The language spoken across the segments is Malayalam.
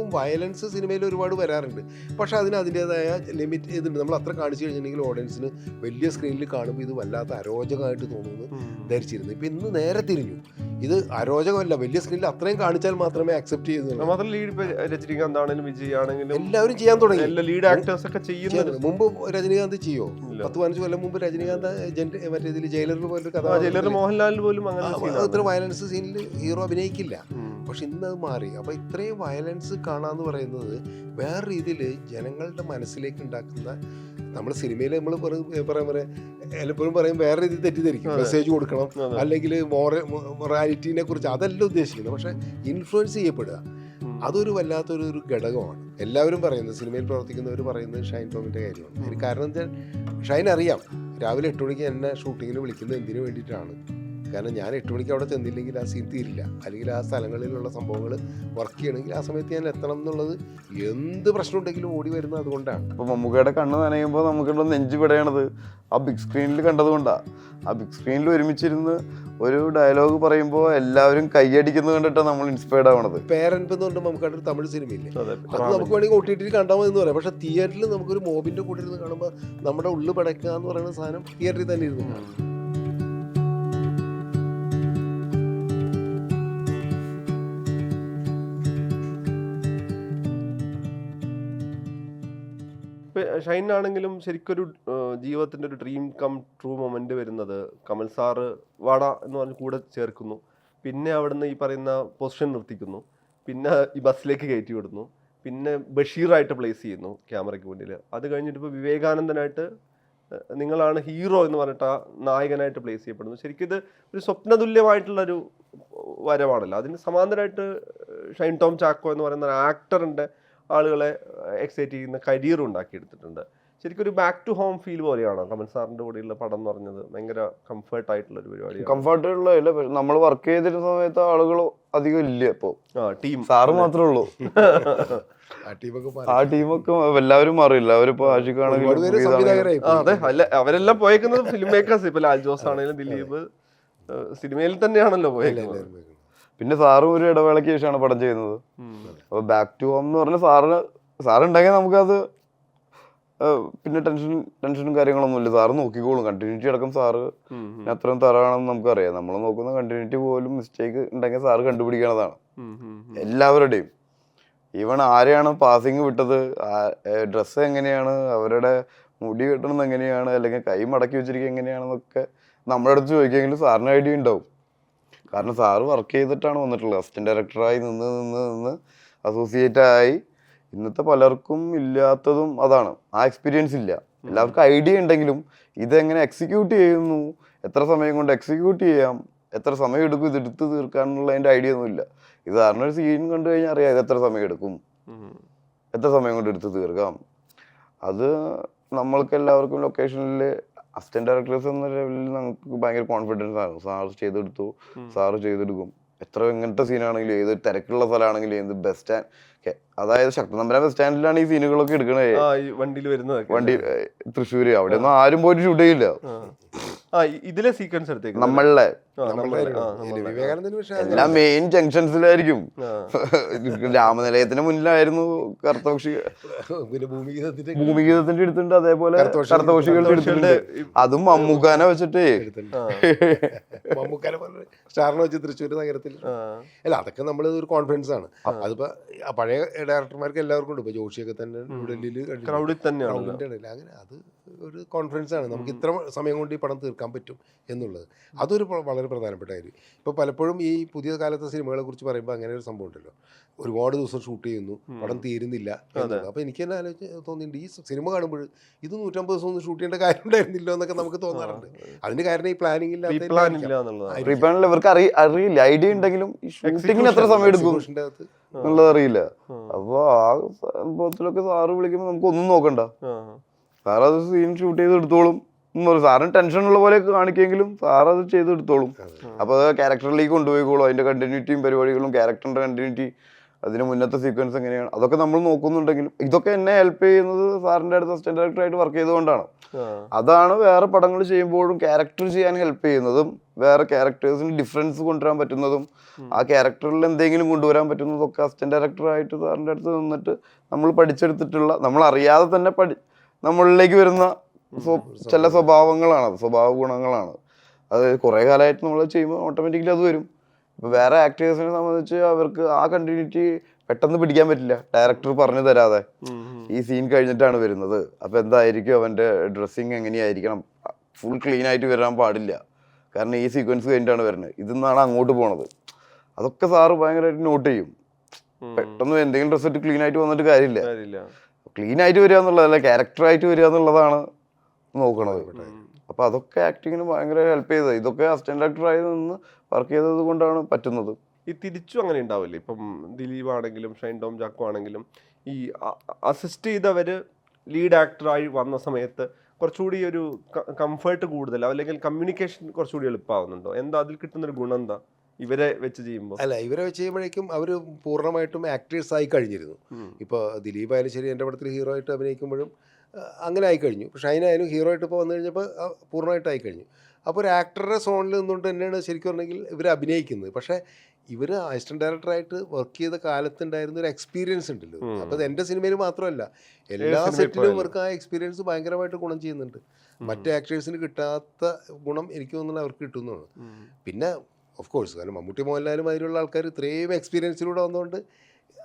മുമ്പും വയലൻസ് സിനിമയിൽ ഒരുപാട് വരാറുണ്ട്. പക്ഷെ അതിന് അതിന്റെതായ ലിമിറ്റ് ഇതുണ്ട് നമ്മൾ അത്ര കാണിച്ചു കഴിഞ്ഞിട്ടുണ്ടെങ്കിൽ ഓഡിയൻസിന് വലിയ സ്ക്രീനിൽ കാണുമ്പോൾ ഇത് വല്ലാത്ത അരോചകമായിട്ട് തോന്നുന്നു ധരിച്ചിരുന്നു. ഇപ്പം ഇന്ന് നേരെ തിരിഞ്ഞു. ഇത് അരോചകമല്ല വലിയ സ്ക്രീനിൽ അത്രയും കാണിച്ചാൽ മാത്രമേ അക്സെപ്റ്റ് ചെയ്യുന്നുള്ളൂ മാത്രം ലീഡ് ആണെങ്കിലും വിജയ് ആണെങ്കിലും എല്ലാവരും ചെയ്യാൻ തുടങ്ങി. എല്ലാ ലീഡ് ആക്ടേഴ്സ് ഒക്കെ ചെയ്യുന്നത്. മുമ്പ് രജനീകാന്ത് ചെയ്യോ. പത്ത് പതിനഞ്ച് കൊല്ലം മുമ്പ് രജനീകാന്ത് മറ്റേ ഇതിൽ ജയിലറിൽ പോലൊരു കഥ ജയിലർ മോഹൻലാലിന് പോലും അങ്ങനെ ആണ്. വയലൻസ് സീനിൽ ഹീറോ അഭിനയിക്കില്ല. പക്ഷെ ഇന്ന് അത് മാറി. അപ്പോൾ ഇത്രയും വയലൻസ് കാണാമെന്ന് പറയുന്നത് വേറെ രീതിയിൽ ജനങ്ങളുടെ മനസ്സിലേക്ക് ഉണ്ടാക്കുന്ന നമ്മൾ സിനിമയിൽ നമ്മൾ പറയാൻ പറയാം എല്ലപ്പോഴും പറയും വേറെ രീതിയിൽ തെറ്റിദ്ധരിക്കും. മെസ്സേജ് കൊടുക്കണം. അല്ലെങ്കിൽ മോറ മൊറാലിറ്റീനെ കുറിച്ച് അതല്ല ഉദ്ദേശിക്കുന്നത് പക്ഷെ ഇൻഫ്ലുവൻസ് ചെയ്യപ്പെടുക. അതൊരു വല്ലാത്തൊരു ഒരു ഘടകമാണ്. എല്ലാവരും പറയുന്നത് സിനിമയിൽ പ്രവർത്തിക്കുന്നവർ പറയുന്നത് ഷൈൻ ടോമിന്റെ കാര്യമാണ്. കാരണം എന്താ ഷൈൻ അറിയാം രാവിലെ എട്ട് മണിക്ക് എന്നെ ഷൂട്ടിങ്ങിന് വിളിക്കുന്നത് എന്തിനു വേണ്ടിയിട്ടാണ്? കാരണം ഞാൻ എട്ട് മണിക്ക് അവിടെ ചെന്നില്ലെങ്കിൽ ആ സീൻ തീരില്ല അല്ലെങ്കിൽ ആ സ്ഥലങ്ങളിലുള്ള സംഭവങ്ങൾ വർക്ക് ചെയ്യണമെങ്കിൽ ആ സമയത്ത് ഞാൻ എത്തണം എന്നുള്ളത് എന്ത് പ്രശ്നം ഉണ്ടെങ്കിലും ഓടി വരുന്നത് അതുകൊണ്ടാണ്. അപ്പോൾ മമ്മൂക്കയുടെ കണ്ണ് നനയുമ്പോൾ നമുക്കുള്ള നെഞ്ച് പിടയണത് ആ ബിഗ് സ്ക്രീനിൽ കണ്ടതുകൊണ്ടാണ് ആ ബിഗ് സ്ക്രീനിൽ ഒരുമിച്ചിരുന്ന് ഒരു ഡയലോഗ് പറയുമ്പോൾ എല്ലാവരും കൈയടിക്കുന്നത് കണ്ടിട്ടാണ് നമ്മൾ ഇൻസ്പയർഡ് ആവണത്. പേരൻപ് എന്ന് പറഞ്ഞാൽ നമുക്ക് ഒരു തമിഴ് സിനിമയില്ലേ അതെ. അത് നമുക്ക് വേണമെങ്കിൽ ഒ ടി ടിയിൽ കണ്ടാൽ മതി എന്ന് പറയാം. പക്ഷേ തിയേറ്ററിൽ നമുക്കൊരു മോബിന്റെ കൂടെ ഇരുന്ന് കാണുമ്പോൾ നമ്മുടെ ഉള്ളു പടക്കുക എന്ന് പറയുന്ന സാധനം തിയേറ്ററിൽ തന്നെ ഇരുന്നു കാണും. ഷൈൻ ആണെങ്കിലും ശരിക്കൊരു ജീവിതത്തിന്റെ ഒരു ഡ്രീം കം ട്രൂ മൊമെന്റ് വരുന്നത് കമൽ സാറ് വാട എന്ന് പറഞ്ഞ് കൂടെ ചേർക്കുന്നു. പിന്നെ അവിടുന്ന് ഈ പറയുന്ന പൊസിഷൻ നിർത്തിക്കുന്നു. പിന്നെ ഈ ബസ്സിലേക്ക് കയറ്റി വിടുന്നു. പിന്നെ ബഷീറായിട്ട് പ്ലേസ് ചെയ്യുന്നു ക്യാമറയ്ക്ക് മുന്നിൽ അത് കഴിഞ്ഞിട്ട് ഇപ്പോൾ വിവേകാനന്ദനായിട്ട് നിങ്ങളാണ് ഹീറോ എന്ന് പറഞ്ഞിട്ട് ആ നായകനായിട്ട് പ്ലേസ് ചെയ്യപ്പെടുന്നു. ശരിക്കും ഇത് ഒരു സ്വപ്നതുല്യമായിട്ടുള്ളൊരു വരവാണല്ലോ. അതിന് സമാന്തരമായിട്ട് ഷൈൻ ടോം ചാക്കോ എന്ന് പറയുന്ന ആക്ടറിന്റെ ആളുകളെ എക്സൈറ്റ് ചെയ്യുന്ന കരിയർ ഉണ്ടാക്കിയെടുത്തിട്ടുണ്ട്. ശരിക്കും ഒരു ബാക്ക് ടു ഹോം ഫീൽ പോലെയാണോ? കമൽ സാറിന്റെ കൂടെയുള്ള പടം എന്ന് പറഞ്ഞത്. ഭയങ്കര കംഫർട്ട് ആയിട്ടുള്ള ഒരു പരിപാടി കംഫർട്ട് ഇല്ല. നമ്മൾ വർക്ക് ചെയ്തിരുന്ന സമയത്ത് ആളുകൾ അധികം ഇല്ല ഇപ്പോ. ആ ടീം സാറ് മാത്രമേ ഉള്ളൂ. ആ ടീമൊക്കെ ആ ടീമൊക്കെ എല്ലാവരും മാറില്ല അവരിപ്പോ ആഷിഖാണെങ്കിലും അവരെല്ലാം പോയേക്കുന്നത് ഫിലിം മേക്കേഴ്സ് ഇപ്പൊ ലാൽ ജോസ് ആണെങ്കിലും ദിലീപ് സിനിമയിൽ തന്നെയാണല്ലോ പോയേക്കുന്നത്. പിന്നെ സാറും ഒരു ഇടവേളയ്ക്ക് ശേഷമാണ് പടം ചെയ്യുന്നത്. അപ്പൊ അപ്പോൾ ബാക്ക് ടു ഹോം എന്ന് പറഞ്ഞാൽ സാറിന് സാറുണ്ടെങ്കിൽ നമുക്കത് പിന്നെ ടെൻഷൻ ടെൻഷനും കാര്യങ്ങളൊന്നുമില്ല. സാറ് നോക്കിക്കോളും. കണ്ടിന്യൂറ്റി അടക്കം സാറ് അത്രയും തറാണെന്ന് നമുക്കറിയാം. നമ്മൾ നോക്കുന്ന കണ്ടിന്യൂറ്റി പോലും മിസ്റ്റേക്ക് ഉണ്ടെങ്കിൽ സാറ് കണ്ടുപിടിക്കണതാണ്. എല്ലാവരുടെയും. ഈവൺ ആരെയാണ് പാസിങ് വിട്ടത് ഡ്രസ്സ് എങ്ങനെയാണ് അവരുടെ മുടി കെട്ടണത് എങ്ങനെയാണ് അല്ലെങ്കിൽ കൈ മടക്കി വെച്ചിരിക്കുക എങ്ങനെയാണെന്നൊക്കെ നമ്മുടെ അടുത്ത് ചോദിക്കുമെങ്കിലും സാറിന് ഐഡിയ ഉണ്ടാവും. കാരണം സാറ് വർക്ക് ചെയ്തിട്ടാണ് വന്നിട്ടുള്ളത്. അസിസ്റ്റന്റ് ഡയറക്ടറായി നിന്ന് നിന്ന് നിന്ന് അസോസിയേറ്റ് ആയി. ഇന്നത്തെ പലർക്കും ഇല്ലാത്തതും അതാണ്. ആ എക്സ്പീരിയൻസ് ഇല്ല. എല്ലാവർക്കും ഐഡിയ ഉണ്ടെങ്കിലും ഇതെങ്ങനെ എക്സിക്യൂട്ട് ചെയ്യുന്നു? എത്ര സമയം കൊണ്ട് എക്സിക്യൂട്ട് ചെയ്യാം? എത്ര സമയം എടുക്കും ഇത് എടുത്ത് തീർക്കാനുള്ള അതിന്റെ ഐഡിയ ഒന്നും ഇല്ല. ഇത് കാരണം ഒരു സീൻ കണ്ടു കഴിഞ്ഞാൽ അറിയാം ഇത് എത്ര സമയം എടുക്കും. എത്ര സമയം കൊണ്ട് എടുത്ത് തീർക്കാം? അത് നമ്മൾക്ക് എല്ലാവർക്കും ലൊക്കേഷനിൽ അസിസ്റ്റന്റ് ഡയറക്ടേഴ്സ് എന്ന ലെവലിൽ നമുക്ക് ഭയങ്കര കോൺഫിഡൻസ് ആണ്. സാർ ചെയ്തെടുത്തു. സാറ് ചെയ്തെടുക്കും. എത്ര എങ്ങനത്തെ സീനാണെങ്കിലും ഏത് തിരക്കുള്ള സ്ഥലമാണെങ്കിലും ഏത് ബെസ്റ്റ് അതായത് ശക്തനമ്പലം ബസ് സ്റ്റാൻഡിലാണ് ഈ സീനുകളൊക്കെ എടുക്കണത് ആ ഈ വണ്ടിയിൽ വരുന്നത് വണ്ടി തൃശ്ശൂര്. അവിടെ ഒന്നും ആരും പോയിട്ട് ഷൂട്ട് ചെയ്യില്ല. ഇതിലെ സീക്വൻസ് എടുത്തേക്ക്. നമ്മളെ എല്ലാ മെയിൻ ജംഗ്ഷൻസിലായിരിക്കും രാമനിലയത്തിന്റെ രാമനിലയത്തിന് മുന്നിലായിരുന്നു കറുത്തപക്ഷി. പിന്നെ ഭൂമിഗീതത്തിന്റെ അടുത്തുണ്ട് അതേപോലെ കറുത്തപക്ഷികളുടെ എടുത്തിട്ടുണ്ട് അതും മമ്മൂക്കാനെ വെച്ചിട്ട്. എടുത്തിട്ടുണ്ട്. മമ്മൂക്കാനെ സ്റ്റാറിനെ വെച്ച് തൃശ്ശൂർ നഗരത്തിൽ. അല്ല അതൊക്കെ നമ്മൾ ഒരു കോൺഫിഡൻസ് ആണ്. അതിപ്പോ പഴയ ഡയറക്ടർമാർക്ക് എല്ലാവർക്കും ഉണ്ട്. ഇപ്പൊ ജോഷിയൊക്കെ തന്നെ ന്യൂഡൽഹിയിൽ ക്രൗഡിൽ ഇടയിൽ അങ്ങനെ അത് ഒരു കോൺഫിഡൻസ് ആണ്. നമുക്ക് ഇത്ര സമയം കൊണ്ട് ഈ പടം തീർക്കാൻ പറ്റും എന്നുള്ളത്. അതൊരു വളരെ പ്രധാനപ്പെട്ട കാര്യം. ഇപ്പോൾ പലപ്പോഴും ഈ പുതിയ കാലത്തെ സിനിമകളെ കുറിച്ച് പറയുമ്പോൾ അങ്ങനെ ഒരു സംഭവം ഉണ്ടല്ലോ. ഒരുപാട് ദിവസം ഷൂട്ട് ചെയ്യുന്നു. പടം തീരുന്നില്ല അപ്പോൾ എനിക്ക് തന്നെ ആലോചിച്ച് തോന്നിയിട്ടുണ്ട്. ഈ സിനിമ കാണുമ്പോൾ ഇത് നൂറ്റമ്പത് ദിവസം ഒന്നും ഷൂട്ട് ചെയ്യേണ്ട കാര്യം ഉണ്ടായിരുന്നില്ലോ എന്നൊക്കെ നമുക്ക് തോന്നാറുണ്ട്. അതിന് കാരണം ഈ പ്ലാനിങ് പ്ലാൻ ഇല്ലാത്ത ഇല്ല എന്നുള്ളതാണ്. റീപാനിൽ ഇവർക്ക് അറിയില്ല. ഐഡിയ ഉണ്ടെങ്കിലും ഈ ഷൂട്ടിങ്ങിന് എത്ര സമയം എടുക്കും? എന്നുള്ളത് അറിയില്ല. അപ്പോൾ അപ്പൊ ആ സംഭവത്തിലൊക്കെ സാറ് വിളിക്കുമ്പോൾ നമുക്ക് ഒന്നും നോക്കണ്ട. സാർ സീൻ ഷൂട്ട് ചെയ്ത് എടുത്തോളും. സാറിന് ടെൻഷൻ ഉള്ള പോലെ കാണിക്കെങ്കിലും സാർ അത് ചെയ്തെടുത്തോളും അപ്പോൾ അപ്പൊ അത് ക്യാരക്ടറിലേക്ക് കൊണ്ടുപോയിക്കോളും. അതിന്റെ കണ്ടിന്യൂറ്റിയും പരിപാടികളും ക്യാരക്ടറിന്റെ കണ്ടിന്യൂറ്റി അതിന് മുന്നത്തെ സീക്വൻസ് എങ്ങനെയാണ് അതൊക്കെ നമ്മൾ നോക്കുന്നുണ്ടെങ്കിലും ഇതൊക്കെ എന്നെ ഹെൽപ്പ് ചെയ്യുന്നത് സാറിന്റെ അടുത്ത് അസിസ്റ്റന്റ് ഡയറക്ടറായിട്ട് വർക്ക് ചെയ്തുകൊണ്ടാണ്. അതാണ് വേറെ പടങ്ങൾ ചെയ്യുമ്പോഴും ക്യാരക്ടർ ചെയ്യാൻ ഹെൽപ്പ് ചെയ്യുന്നതും വേറെ ക്യാരക്ടേഴ്സിന് ഡിഫറൻസ് കൊണ്ടുവരാൻ പറ്റുന്നതും ആ ക്യാരക്ടറിൽ എന്തെങ്കിലും കൊണ്ടുവരാൻ പറ്റുന്നതൊക്കെ അസിസ്റ്റന്റ് ഡയറക്ടറായിട്ട് സാറിന്റെ അടുത്ത് നിന്നിട്ട് നമ്മൾ പഠിച്ചെടുത്തിട്ടുള്ള നമ്മൾ അറിയാതെ തന്നെ പഠി നമ്മളിലേക്ക് വരുന്ന ചില സ്വഭാവങ്ങളാണ് സ്വഭാവ ഗുണങ്ങളാണ് അത് കുറേ കാലമായിട്ട് നമ്മൾ ചെയ്യുമ്പോൾ ഓട്ടോമാറ്റിക്കലി അത് വരും. ഇപ്പോൾ വേറെ ആക്ടേഴ്സിനെ സംബന്ധിച്ച് അവർക്ക് ആ കണ്ടിന്യൂറ്റി പെട്ടെന്ന് പിടിക്കാൻ പറ്റില്ല. ഡയറക്ടർ പറഞ്ഞു തരാതെ. ഈ സീൻ കഴിഞ്ഞിട്ടാണ് വരുന്നത്. അപ്പോൾ എന്തായിരിക്കും അവന്റെ ഡ്രസ്സിങ് എങ്ങനെയായിരിക്കണം? ഫുൾ ക്ലീൻ ആയിട്ട് വരാൻ പാടില്ല. കാരണം ഈ സീക്വൻസ് കഴിഞ്ഞിട്ടാണ് വരുന്നത്. ഇതിന്നാണ് അങ്ങോട്ട് പോണത്. അതൊക്കെ സാറ് ഭയങ്കരമായിട്ട് നോട്ട് ചെയ്യും. പെട്ടെന്ന് എന്തെങ്കിലും ഡ്രസ്സ് ഇട്ട് ക്ലീൻ ആയിട്ട് വന്നിട്ട് കാര്യമില്ല. ക്ലീൻ ആയിട്ട് വരിക എന്നുള്ളതല്ല ക്യാരക്ടർ ആയിട്ട് വരിക എന്നുള്ളതാണ് നോക്കണത്. അപ്പോൾ അപ്പൊ അതൊക്കെ ആക്ടിങ്ങിന് ഭയങ്കര ഹെൽപ്പ് ചെയ്തത്. ഇതൊക്കെ അസിസ്റ്റന്റ് ഡയറക്ടറായി നിന്ന് വർക്ക് ചെയ്തത് കൊണ്ടാണ് പറ്റുന്നത്. ഈ തിരിച്ചും അങ്ങനെ ഉണ്ടാവില്ലേ? ഇപ്പം ദിലീപ് ആണെങ്കിലും ഷൈൻ ടോം ജാക്കോ ആണെങ്കിലും ഈ അസിസ്റ്റ് ചെയ്തവര് ലീഡ് ആക്ടറായി വന്ന സമയത്ത് കുറച്ചുകൂടി ഒരു കംഫർട്ട് കൂടുതൽ അല്ലെങ്കിൽ കമ്മ്യൂണിക്കേഷൻ കുറച്ചുകൂടി എളുപ്പമാവുന്നുണ്ടോ എന്താ അതിൽ കിട്ടുന്നൊരു ഗുണം എന്താ? ഇവരെ വെച്ച് ചെയ്യുമ്പോൾ അല്ല ഇവരെ വെച്ച് ചെയ്യുമ്പോഴേക്കും അവർ പൂർണമായിട്ടും ആക്ടേഴ്സ് ആയി കഴിഞ്ഞിരുന്നു ഇപ്പോൾ ദിലീപ് ആയാലും ശരി എന്റെ പടത്തിൽ ഹീറോ ആയിട്ട് അഭിനയിക്കുമ്പോഴും അങ്ങനെ ആയി കഴിഞ്ഞു. ഷൈൻ ആയാലും ഹീറോ ആയിട്ട് ഇപ്പോൾ വന്നു കഴിഞ്ഞപ്പോൾ പൂർണമായിട്ട് ആയി കഴിഞ്ഞു. അപ്പോൾ ഒരു ആക്ടറുടെ സോണിൽ നിന്നുകൊണ്ട് തന്നെയാണ് ശരിക്കും പറഞ്ഞെങ്കിൽ ഇവർ അഭിനയിക്കുന്നത്. പക്ഷേ ഇവർ അസിസ്റ്റന്റ് ഡയറക്ടറായിട്ട് വർക്ക് ചെയ്ത കാലത്തുണ്ടായിരുന്ന ഒരു എക്സ്പീരിയൻസ് ഉണ്ടല്ലോ. അപ്പോൾ അത് എന്റെ സിനിമയിൽ മാത്രമല്ല എല്ലാ സെറ്റിലും. ഇവർക്ക് ആ എക്സ്പീരിയൻസ് ഭയങ്കരമായിട്ട് ഗുണം ചെയ്യുന്നുണ്ട്. മറ്റേ ആക്ടേഴ്സിന് കിട്ടാത്ത ഗുണം എനിക്ക് തോന്നുന്നത് അവർക്ക് കിട്ടുന്നതാണ് പിന്നെ ഓഫ് കോഴ്സ് കാരണം മമ്മൂട്ടി മോഹൻലാലും അതിലുള്ള ആൾക്കാർ ഇത്രയും എക്സ്പീരിയൻസിലൂടെ വന്നുകൊണ്ട്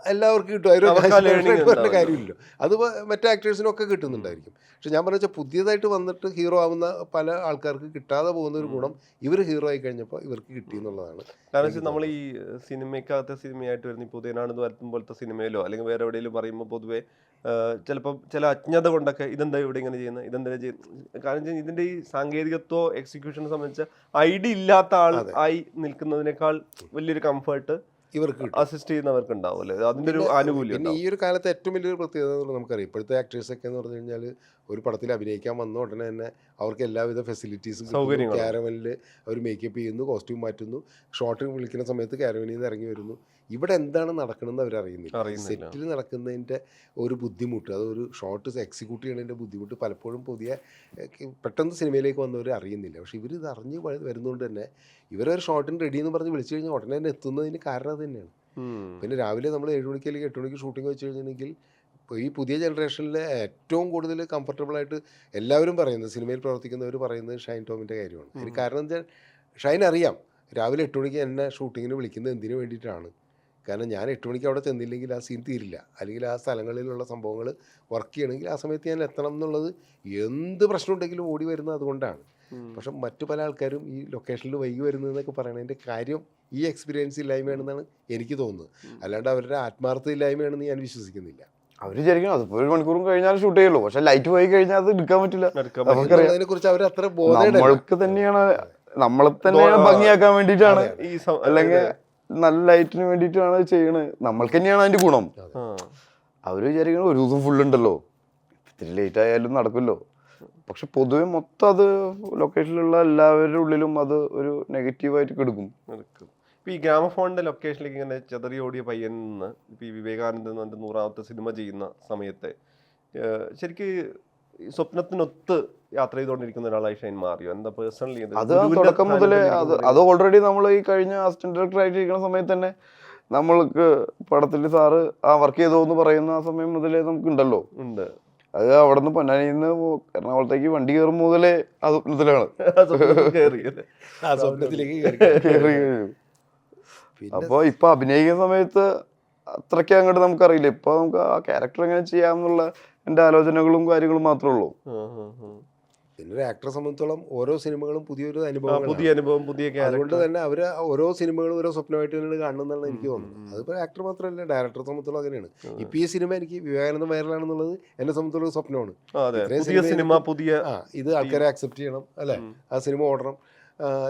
എല്ലാവർക്കും കിട്ടും. അതിലൊരു കാര്യമില്ല അത് മറ്റേ ആക്ടേഴ്സിനൊക്കെ കിട്ടുന്നുണ്ടായിരിക്കും. പക്ഷെ ഞാൻ പറഞ്ഞ പുതിയതായിട്ട് വന്നിട്ട് ഹീറോ ആവുന്ന പല ആൾക്കാർക്ക് കിട്ടാതെ പോകുന്ന ഒരു ഗുണം ഇവർ ഹീറോ ആയി കഴിഞ്ഞപ്പോൾ ഇവർക്ക് കിട്ടി എന്നുള്ളതാണ് കാരണം വെച്ചാൽ നമ്മൾ ഈ സിനിമയ്ക്കകത്തെ സിനിമയായിട്ട് വരുന്ന ഇപ്പോൾ ഉദയനാണെന്ന് വരുത്തും പോലത്തെ സിനിമയിലോ അല്ലെങ്കിൽ വേറെ എവിടെയെങ്കിലും പറയുമ്പോൾ പൊതുവേ ചിലപ്പോൾ ചില അജ്ഞത കൊണ്ടൊക്കെ ഇതെന്താ ഇവിടെ ഇങ്ങനെ ചെയ്യുന്നത് ഇതെന്താ ചെയ്യുന്നത് കാരണം വെച്ചാൽ ഇതിന്റെ ഈ സാങ്കേതികത്വ എക്സിക്യൂഷനെ സംബന്ധിച്ച് ഐഡിയ ഇല്ലാത്ത ആൾ. ആയി നിൽക്കുന്നതിനേക്കാൾ വലിയൊരു കംഫർട്ട് ഇവർക്ക് അസിസ്റ്റ് ചെയ്യുന്നവർക്ക് ഉണ്ടാവും അല്ലേ? അതിന്റെ ഒരു ആനുകൂല്യം ഈ ഒരു കാലത്ത് ഏറ്റവും വലിയൊരു പ്രത്യേകത നമുക്കറിയാം. ഇപ്പോഴത്തെ ആക്ടേഴ്സൊക്കെ എന്ന് പറഞ്ഞു കഴിഞ്ഞാൽ ഒരു പടത്തിൽ അഭിനയിക്കാൻ വന്ന ഉടനെ തന്നെ അവർക്ക് എല്ലാവിധ ഫെസിലിറ്റീസും സൗകര്യം ക്യാരവനിൽ അവർ മേക്കപ്പ് ചെയ്യുന്നു കോസ്റ്റ്യൂം മാറ്റുന്നു. ഷോട്ടിംഗ് വിളിക്കുന്ന സമയത്ത് ക്യാരവനിൽ നിന്ന് ഇറങ്ങി വരുന്നു. ഇവിടെ എന്താണ് നടക്കണമെന്ന് അവർ അറിയുന്നില്ല. സെറ്റിൽ നടക്കുന്നതിന്റെ ഒരു ബുദ്ധിമുട്ട് അത് ഒരു ഷോട്ട് എക്സിക്യൂട്ട് ചെയ്യുന്നതിന്റെ ബുദ്ധിമുട്ട് പലപ്പോഴും പുതിയ പെട്ടെന്ന് സിനിമയിലേക്ക് വന്നവർ അറിയുന്നില്ല. പക്ഷേ ഇവർ ഇത് അറിഞ്ഞ് വരുന്നതുകൊണ്ട് തന്നെ ഇവരൊരു ഷോട്ടിന് റെഡി എന്ന് പറഞ്ഞ് വിളിച്ചു കഴിഞ്ഞാൽ ഉടനെ തന്നെ എത്തുന്നതിന് കാരണം അത് തന്നെയാണ്. പിന്നെ രാവിലെ നമ്മൾ ഏഴ് മണിക്ക് അല്ലെങ്കിൽ എട്ട് മണിക്ക് ഷൂട്ടിംഗ് വെച്ച് കഴിഞ്ഞിട്ടുണ്ടെങ്കിൽ ഈ പുതിയ ജനറേഷനിൽ ഏറ്റവും കൂടുതൽ കംഫർട്ടബിൾ ആയിട്ട് എല്ലാവരും പറയുന്നത് സിനിമയിൽ പ്രവർത്തിക്കുന്നവർ പറയുന്നത് ഷൈൻ ടോമിന്റെ കാര്യമാണ്. അതിന് കാരണം എന്താ ഷൈൻ അറിയാം. രാവിലെ എട്ട് മണിക്ക് എന്നെ ഷൂട്ടിങ്ങിന് വിളിക്കുന്നത് എന്തിനു വേണ്ടിയിട്ടാണ്. കാരണം ഞാൻ എട്ട് മണിക്ക് അവിടെ ചെന്നില്ലെങ്കിൽ ആ സീൻ തീരില്ല. അല്ലെങ്കിൽ ആ സ്ഥലങ്ങളിലുള്ള സംഭവങ്ങൾ വർക്ക് ചെയ്യണമെങ്കിൽ ആ സമയത്ത് ഞാൻ എത്തണം എന്നുള്ളത് എന്ത് പ്രശ്നമുണ്ടെങ്കിലും ഓടി വരുന്നത് അതുകൊണ്ടാണ്. പക്ഷെ മറ്റു പല ആൾക്കാരും ഈ ലൊക്കേഷനിൽ വൈകി വരുന്നതെന്നൊക്കെ പറയണതിന്റെ കാര്യം ഈ എക്സ്പീരിയൻസ് ഇല്ലായ്മയാണെന്നാണ് എനിക്ക് തോന്നുന്നത്. അല്ലാണ്ട് അവരുടെ ആത്മാർത്ഥ ഇല്ലായ്മയാണെന്ന് ഞാൻ വിശ്വസിക്കുന്നില്ല. അവർ വിചാരിക്കണം അത് ഒരു മണിക്കൂറും കഴിഞ്ഞാൽ ഷൂട്ട് ചെയ്യുള്ളൂ. പക്ഷെ ലൈറ്റ് പോയി കഴിഞ്ഞാൽ അത് എടുക്കാൻ പറ്റില്ല. അവർ നമ്മൾക്ക് തന്നെയാണ് നമ്മളെ തന്നെയാണ് ഭംഗിയാക്കാൻ വേണ്ടിയിട്ടാണ്. ഈ അല്ലെങ്കിൽ നല്ല ലൈറ്റിന് വേണ്ടിയിട്ടാണ് ചെയ്യണത് നമ്മൾക്ക് തന്നെയാണ് അതിന്റെ ഗുണം. അവർ അവർ വിചാരിക്കണം ഒരു ദിവസം ഫുൾ ഉണ്ടല്ലോ. ഇത്തിരി ലേറ്റ് ആയാലും നടക്കുമല്ലോ. പക്ഷെ പൊതുവെ മൊത്തം അത് ലൊക്കേഷനിലുള്ള എല്ലാവരുടെ ഉള്ളിലും അത് ഒരു നെഗറ്റീവായിട്ട് കിടക്കും. നടക്കും ഇപ്പൊ ഈ ഗ്രാമഫോണിന്റെ ലൊക്കേഷനിലേക്ക് ഇങ്ങനെ ചെതറി ഓടിയ പയ്യൻ നിന്ന് ഇപ്പൊ ഈ വിവേകാനന്ദൻ എന്ന് പറഞ്ഞിട്ട് നൂറാമത്തെ സിനിമ ചെയ്യുന്ന സമയത്തെ ശരിക്ക് സ്വപ്നത്തിനൊത്ത് യാത്ര ചെയ്തുകൊണ്ടിരിക്കുന്ന ഒരാളായി ഷൈൻ മാറിയോ? എന്താ പേഴ്സണലി അത്? തുടക്കം മുതലേ അത് അത് ഓൾറെഡി നമ്മൾ ഈ കഴിഞ്ഞ അസിസ്റ്റന്റ് ഡയറക്ടർ ആയിട്ട് ഇരിക്കുന്ന സമയത്ത് തന്നെ നമ്മൾക്ക് പടത്തിൽ സാറ് ആ വർക്ക് ചെയ്തോ എന്ന് പറയുന്ന ആ സമയം മുതലേ നമുക്ക് ഉണ്ടല്ലോ ഉണ്ട്. അത് അവിടെ നിന്ന് പൊന്നാനിയിൽ നിന്ന് എറണാകുളത്തേക്ക് വണ്ടി കയറും മുതലേ ആ സ്വപ്നത്തിലാണ്. കയറി ആ സ്വപ്നത്തിലേക്ക് കയറി. കയറി കഴിഞ്ഞു. അപ്പോൾ ഇപ്പൊ അഭിനയിക്കുന്ന സമയത്ത് അത്രയ്ക്ക് അങ്ങോട്ട് നമുക്കറിയില്ല. ഇപ്പൊ നമുക്ക് ആ ക്യാരക്ടർ എങ്ങനെ ചെയ്യാമെന്നുള്ള എന്റെ ആലോചനകളും കാര്യങ്ങളും മാത്രമേ ഉള്ളൂ. പിന്നെ ഒരു ആക്ടറെ സംബന്ധിച്ചോളം ഓരോ സിനിമകളും പുതിയൊരു അനുഭവം പുതിയ അനുഭവം പുതിയ അതുകൊണ്ട് തന്നെ അവർ ഓരോ സിനിമകളും ഓരോ സ്വപ്നമായിട്ട് തന്നെയാണ് കാണുന്നതെന്നാണ് എനിക്ക് തോന്നുന്നത് അതിപ്പോൾ ആക്ടർ മാത്രമല്ല ഡയറക്ടറെ സംബന്ധിച്ചോളം അങ്ങനെയാണ്. ഇപ്പം ഈ സിനിമ എനിക്ക് വിവേകാനന്ദ വൈറലാണെന്നുള്ളത് എന്നെ സംബന്ധിച്ചുള്ള ഒരു സ്വപ്നമാണ്. അതെ. പുതിയ സിനിമ പുതിയ ആ ഇത് ആൾക്കാരെ അക്സെപ്റ്റ് ചെയ്യണം അല്ലേ? ആ സിനിമ ഓടണം.